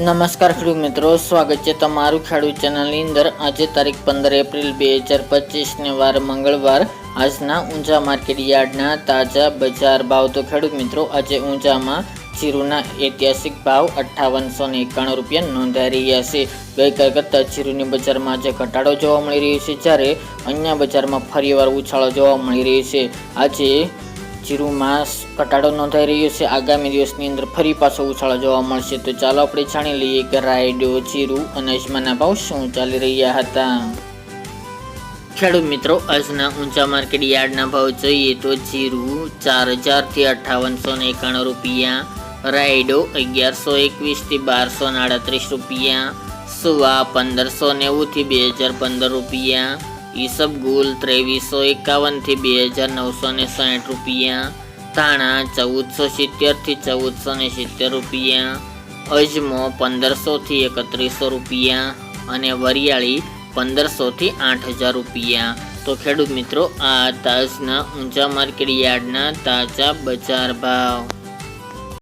નમસ્કાર ખેડૂત મિત્રો, સ્વાગત છે તમારું ખેડૂત ચેનલની અંદર. આજે તારીખ પંદર એપ્રિલ બે હજાર પચીસને વાર મંગળવાર. આજના ઊંચા માર્કેટ યાર્ડના તાજા બજાર ભાવ. તો ખેડૂત મિત્રો, આજે ઊંચામાં જીરુના ઐતિહાસિક ભાવ અઠ્ઠાવનસો ને એકાણું રૂપિયા નોંધાઈ રહ્યા છે. ગઈકાલ કરતાં જીરુની બજારમાં આજે ઘટાડો જોવા મળી રહ્યો છે, જ્યારે અન્ય બજારમાં ફરીવાર ઉછાળો જોવા મળી રહ્યો છે. આજે જીરુમાં ઘટાડો નોંધાઈ રહ્યો છે. આગામી દિવસની અંદર ફરી પાછો ઉછાળો જોવા મળશે. તો ચાલો આપણે જાણી લઈએ કે રાયડો જીરું અને અજમાના ભાવ શું ચાલી રહ્યા હતા. ખેડૂત મિત્રો, આજના ઊંચા માર્કેટ યાર્ડના ભાવ જોઈએ તો જીરું ચાર હજારથી અઠ્ઠાવનસો ને એકાણું રૂપિયા, રાયડો અગિયારસો એકવીસથી બારસો આડત્રીસ રૂપિયા, સુવા પંદરસો નેવુંથી બે હજાર પંદર રૂપિયા ઈસબગુલ ત્રેવીસો એકાવનથી બે હજાર નવસો ને સાઠ રૂપિયા, ધાણા ચૌદસો સિત્તેરથી ચૌદસો ને સિત્તેર રૂપિયા, અજમો પંદરસોથી એકત્રીસો રૂપિયા અને વરિયાળી પંદરસોથી આઠ હજાર રૂપિયા. તો ખેડૂત મિત્રો, આ તાજના ઊંચા માર્કેટ યાર્ડના તાજા બજાર ભાવ.